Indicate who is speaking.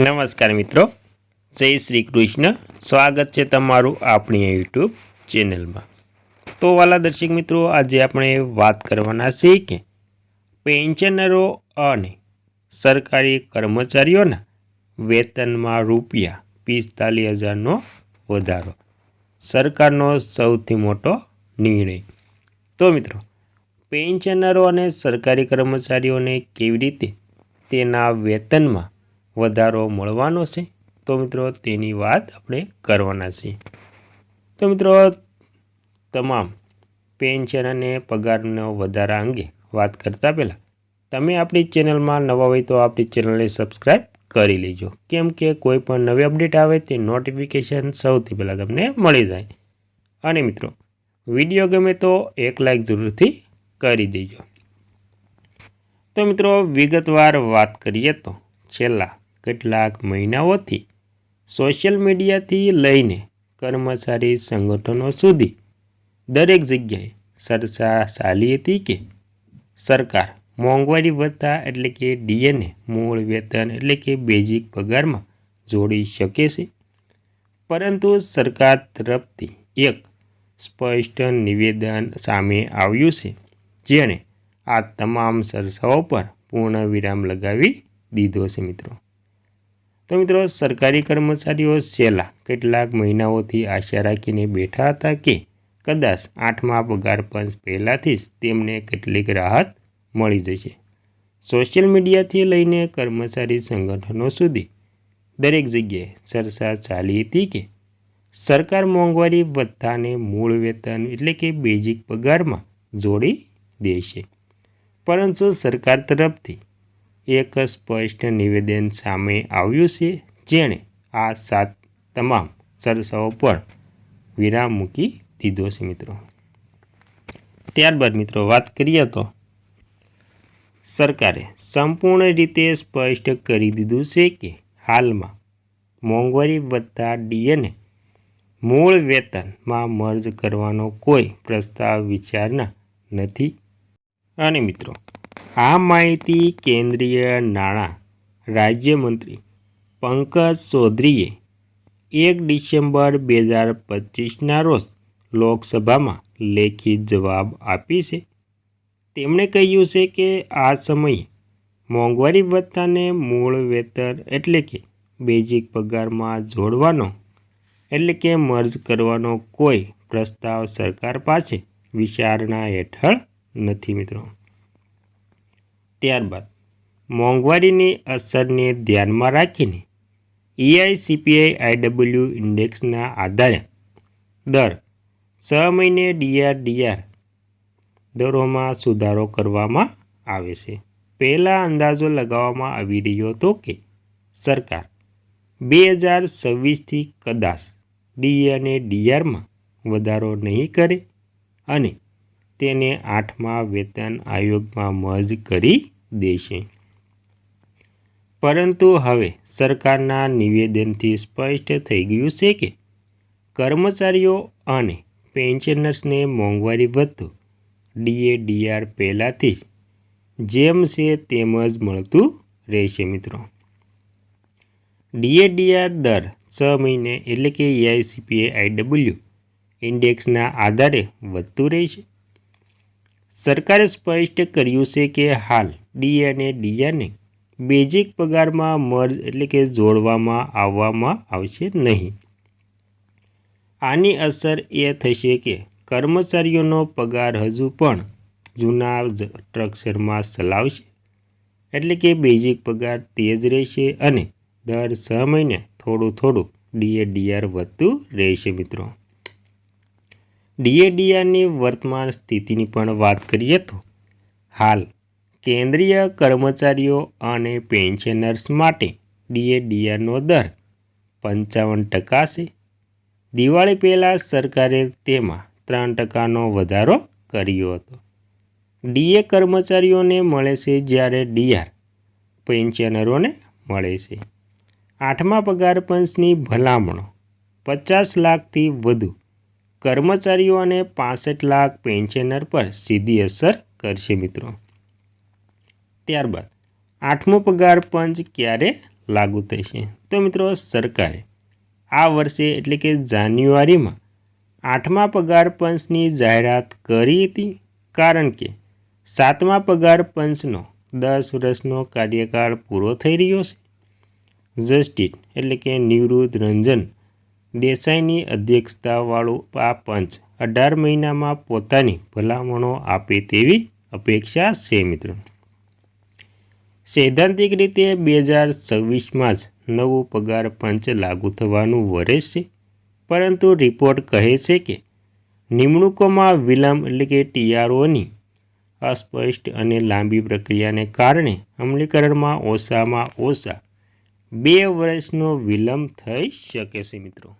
Speaker 1: નમસ્કાર મિત્રો. જય શ્રી કૃષ્ણ. સ્વાગત છે તમારું આપણી યુટ્યુબ ચેનલમાં. તો વાલા દર્શક મિત્રો, આજે આપણે વાત કરવાના છીએ કે પેન્શનરો અને સરકારી કર્મચારીઓના વેતનમાં રૂપિયા પિસ્તાલીસ હજારનો વધારો. સરકારનો સૌથી મોટો નિર્ણય. તો મિત્રો, પેન્શનરો અને સરકારી કર્મચારીઓને કેવી રીતે તેના વેતનમાં વધારો મળવાનો છે. તો મિત્રો, તેની વાત આપણે કરવાના છીએ. તો મિત્રો, તમામ પેન્શન અને પગારનો વધારા અંગે વાત કરતાં પહેલાં, તમે આપણી ચેનલમાં નવા હોય તો આપણી ચેનલને સબસ્ક્રાઈબ કરી લેજો. કેમ કે કોઈ પણ નવી અપડેટ આવે, તે નોટિફિકેશન સૌથી પહેલાં તમને મળી જાય. અને મિત્રો, વીડિયો ગમે તો એક લાઈક જરૂરથી કરી દેજો. તો મિત્રો, વિગતવાર વાત કરીએ તો, છેલ્લા કેટલાક મહિનાઓથી સોશિયલ મીડિયાથી લઈને કર્મચારી સંગઠનો સુધી દરેક જગ્યાએ ચર્ચા ચાલી હતી કે સરકાર મોંઘવારી વધતા એટલે કે ડીએને મૂળ વેતન એટલે કે બેઝિક પગારમાં જોડી શકે છે. પરંતુ સરકાર તરફથી એક સ્પષ્ટ નિવેદન સામે આવ્યું છે, જેણે આ તમામ ચર્ચાઓ પર પૂર્ણ વિરામ લગાવી દીધો છે, મિત્રો. તો મિત્રો, સરકારી કર્મચારીઓ છેલ્લા કેટલાક મહિનાઓથી આશા રાખીને બેઠા હતા કે કદાચ આઠમા પગાર પંચ પહેલાંથી જ તેમને કેટલીક રાહત મળી જશે. સોશિયલ મીડિયાથી લઈને કર્મચારી સંગઠનો સુધી દરેક જગ્યાએ ચર્ચા ચાલી હતી કે સરકાર મોંઘવારી ભથ્થાને મૂળ વેતન એટલે કે બેઝિક પગારમાં જોડી દેશે. પરંતુ સરકાર તરફથી એક સ્પષ્ટ નિવેદન સામે આવ્યું છે, જેણે આ સાત તમામ ચર્ચાઓ પર વિરામ મૂકી દીધો છે, મિત્રો. ત્યારબાદ, મિત્રો, વાત કરીએ તો સરકારે સંપૂર્ણ રીતે સ્પષ્ટ કરી દીધું છે કે હાલમાં મોંઘવારી વધતા ડીએને મૂળ વેતનમાં મર્જ કરવાનો કોઈ પ્રસ્તાવ વિચારના નથી. અને, મિત્રો આ માહિતી કેન્દ્રીય નાણાં રાજ્યમંત્રી પંકજ ચૌધરીએ એક ડિસેમ્બર બે હજાર પચીસના રોજ લોકસભામાં લેખિત જવાબ આપી છે. તેમણે કહ્યું છે કે આ સમયે મોંઘવારી ભથ્થાને મૂળ વેતન એટલે કે બેઝિક પગારમાં જોડવાનો એટલે કે મર્જ કરવાનો કોઈ પ્રસ્તાવ સરકાર પાસે વિચારણા હેઠળ નથી મિત્રો. ત્યારબાદ મોંઘવારીની અસરને ધ્યાનમાં રાખીને ઈઆઈસીપીઆઈ આઈડબલ્યુ ઇન્ડેક્સના આધારે દર છ મહિને ડીઆરડીઆર દરોમાં સુધારો કરવામાં આવે છે. પહેલાં અંદાજો લગાવવામાં આવી રહ્યો હતો કે સરકાર બે હજાર છવ્વીસથી કદાચ ડી અને ડીઆરમાં વધારો નહીં કરે અને તેને આઠમા વેતન આયોગમાં મર્જ કરી દેશે. પરંતુ હવે સરકારના નિવેદનથી સ્પષ્ટ થઈ ગયું છે કે કર્મચારીઓ અને પેન્શનર્સને મોંઘવારી વધતું ડીએ, ડીઆર પહેલાંથી જેમ છે તેમ જ મળતું રહેશે મિત્રો. ડીએડીઆર દર છ મહિને એટલે કે એઆઈસીપીએ આઈડબલ્યુ ઇન્ડેક્સના આધારે વધતું રહેશે. સરકારે સ્પષ્ટ કર્યું છે કે હાલ ડી અને ડીઆરને બેઝિક પગારમાં મર્જ એટલે કે જોડવામાં, આવવામાં આવશે નહીં. આની અસર એ થશે કે કર્મચારીઓનો પગાર હજુ પણ જૂના સ્ટ્રક્ચરમાં ચલાવશે. એટલે કે બેઝિક પગાર તેજ રહેશે અને દર છ મહિને થોડું થોડું ડીએ ડીઆર વધતું રહેશે મિત્રો. ડીએડીઆરની વર્તમાન સ્થિતિની પણ વાત કરીએ તો હાલ કેન્દ્રીય કર્મચારીઓ અને પેન્શનર્સ માટે ડીએડીઆરનો દર પંચાવન ટકા છે. દિવાળી પહેલાં સરકારે તેમાં ત્રણ ટકાનો વધારો કર્યો હતો. ડીએ કર્મચારીઓને મળે છે જ્યારે ડીઆર પેન્શનરોને મળે છે. આઠમા પગાર પંચની ભલામણો પચાસ લાખથી વધુ કર્મચારીઓ અને પાસઠ લાખ પેન્શનર પર સીધી અસર કરશે મિત્રો. ત્યારબાદ આઠમો પગાર પંચ ક્યારે લાગુ થશે? તો મિત્રો સરકારે આ વર્ષે એટલે કે જાન્યુઆરીમાં આઠમા પગાર પંચની જાહેરાત કરી હતી. કારણ કે સાતમા પગાર પંચનો દસ વર્ષનો કાર્યકાળ પૂરો થઈ રહ્યો છે. જસ્ટિસ એટલે કે નિવૃત્ત રંજન દેસાઈની અધ્યક્ષતાવાળું આ પંચ અઢાર મહિનામાં પોતાની ભલામણો આપે તેવી અપેક્ષા છે, મિત્રો. સૈદ્ધાંતિક રીતે બે હજાર છવ્વીસમાં જ નવું પગાર પંચ લાગુ થવાનું વર્ષ છે. પરંતુ રિપોર્ટ કહે છે કે નિમણૂકોમાં વિલંબ એટલે કે ટીઆરઓની અસ્પષ્ટ અને લાંબી પ્રક્રિયાને કારણે અમલીકરણમાં ઓછામાં ઓછા બે વર્ષનો વિલંબ થઈ શકે છે, મિત્રો.